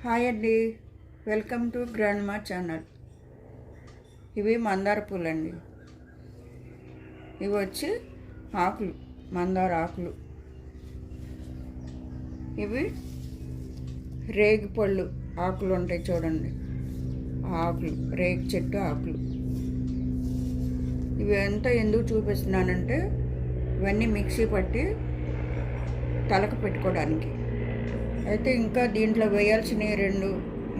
Hi అండి. Welcome to grand మా channel. ఇవి మందార పూలండి. ఇవి వచ్చి ఆకులు మందార ఆకులు. ఇవి రేగి పళ్ళు ఆకులు ఉంటాయి చూడండి. ఆకులు రేగి చెట్టు ఆకులు. ఇవి ఎంత ఎందుకు చూపిస్తున్నానంటే ఇవన్నీ మిక్సీ పట్టి తలకు పెట్టుకోవడానికి. అయితే ఇంకా దీంట్లో వేయాల్సినవి రెండు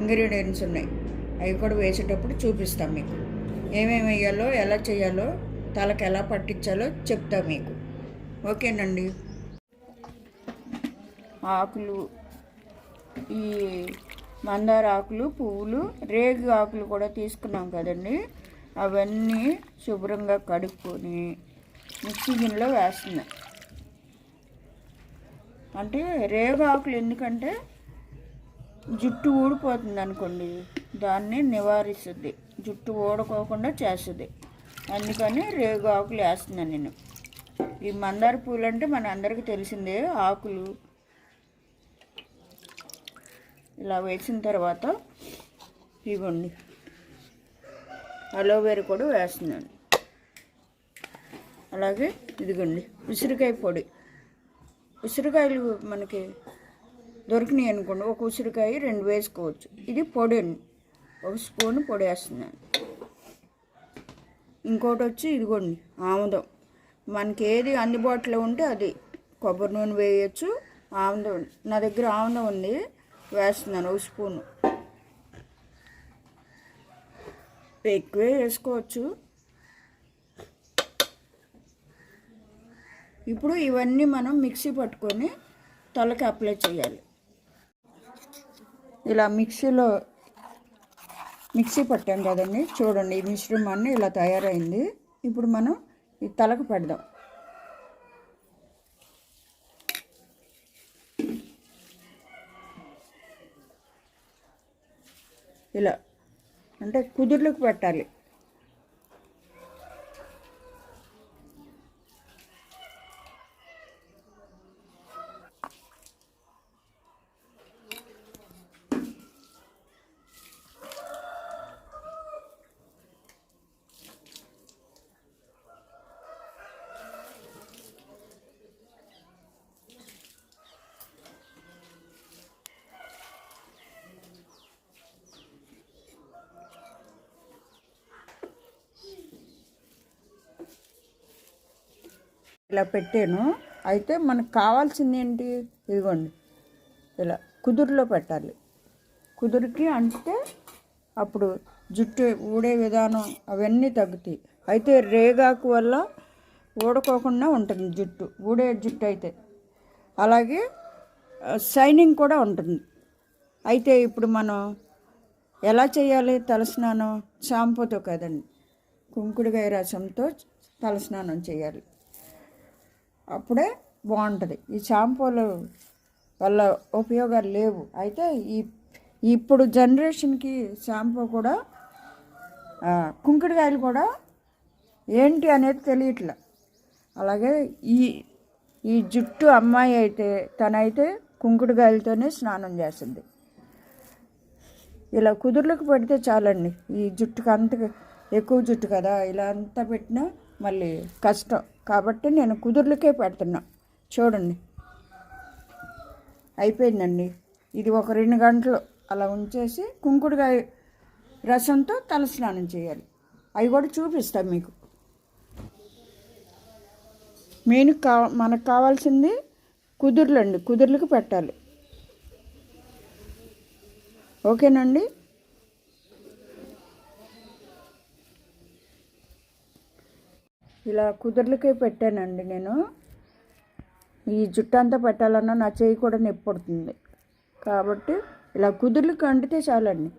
ఇంగ్రీడియంట్స్ ఉన్నాయి. అవి కూడా వేసేటప్పుడు చూపిస్తాం మీకు. ఏమేమి వేయాలో ఎలా చేయాలో తలకు ఎలా పట్టించాలో చెప్తా మీకు. ఓకేనండి? ఆకులు ఈ మందార ఆకులు పువ్వులు రేగి ఆకులు కూడా తీసుకున్నాం కదండి. అవన్నీ శుభ్రంగా కడుక్కొని మిక్సీ గిన్నెలో వేస్తున్నాం. అంటే రేగు ఆకులు ఎందుకంటే జుట్టు ఊడిపోతుంది అనుకోండి దాన్ని నివారిస్తుంది. జుట్టు ఊడుకోకుండా చేస్తుంది. అందుకని రేగు ఆకులు వేస్తున్నాను నేను. ఈ మందార పూలు అంటే మన అందరికీ తెలిసిందే ఆకులు. ఇలా వేసిన తర్వాత ఇవ్వండి. అలోవేరా కూడా వేస్తున్నాను. అలాగే ఇదిగోండి ఉసిరికాయ పొడి. ఉసిరికాయలు మనకి దొరికినాయి అనుకోండి. ఒక ఉసిరికాయ రెండు వేసుకోవచ్చు. ఇది పొడి ఒక స్పూన్ పొడి వేస్తున్నాను. ఇంకోటి వచ్చి ఇదిగోండి ఆముదం. మనకి ఏది అందుబాటులో ఉంటే అది కొబ్బరి నూనె వేయచ్చు. ఆముదం నా దగ్గర ఆముదం ఉంది వేస్తున్నాను ఒక స్పూను. ఎక్కువే వేసుకోవచ్చు. ఇప్పుడు ఇవన్నీ మనం మిక్సీ పట్టుకొని తలకి అప్లై చేయాలి. ఇలా మిక్సీలో మిక్సీ పట్టాం కదండి చూడండి ఈ మిశ్రమాన్ని ఇలా తయారైంది. ఇప్పుడు మనం ఈ తలకు పెడదాం. ఇలా అంటే కుదుర్లకు పెట్టాలి. ఇలా పెట్టాను. అయితే మనకు కావాల్సింది ఏంటి? ఇదిగోండి. ఇలా కుదురులో పెట్టాలి. కుదురుకి అంటే అప్పుడు జుట్టు ఊడే విధానం అవన్నీ తగ్గుతాయి. అయితే రేగాకు వల్ల ఊడుకోకుండా ఉంటుంది జుట్టు. ఊడే జుట్టు అయితే. అలాగే షైనింగ్ కూడా ఉంటుంది. అయితే ఇప్పుడు మనం ఎలా చేయాలి? తలస్నానం షాంపూతో కదండి. కుంకుడుకాయ రసంతో తలస్నానం చేయాలి. అప్పుడే బాగుంటుంది. ఈ షాంపూలు వల్ల ఉపయోగాలు లేవు. అయితే ఈ ఇప్పుడు జనరేషన్కి షాంపూ కూడా కుంకుడుకాయలు కూడా ఏంటి అనేది తెలియట్లే. అలాగే ఈ ఈ జుట్టు అమ్మాయి అయితే తనైతే కుంకుడుకాయలతోనే స్నానం చేస్తుంది ఇలా కుదుర్లకు పెడితే చాలండి. ఈ జుట్టుకు అంత ఎక్కువ జుట్టు కదా ఇలా అంతా పెట్టినా మళ్ళీ కష్టం. కాబట్టి నేను కుదుర్లకే పెడుతున్నా. చూడండి. అయిపోయిందండి. ఇది ఒక రెండు గంటలు అలా ఉంచేసి కుంకుడుకాయ రసంతో తలస్నానం చేయాలి. అవి కూడా చూపిస్తాను మీకు. మెయిన్ కా మనకు కావాల్సింది కుదుర్లండి. కుదుర్లకు పెట్టాలి. ఓకేనండి? ఇలా కుదుర్లకే పెట్టానండి నేను. ఈ జుట్టు అంతా పెట్టాలన్నా నా చేయి కూడా నొప్పి పడుతుంది. కాబట్టి ఇలా కుదుర్లకు అంటితే చాలండి.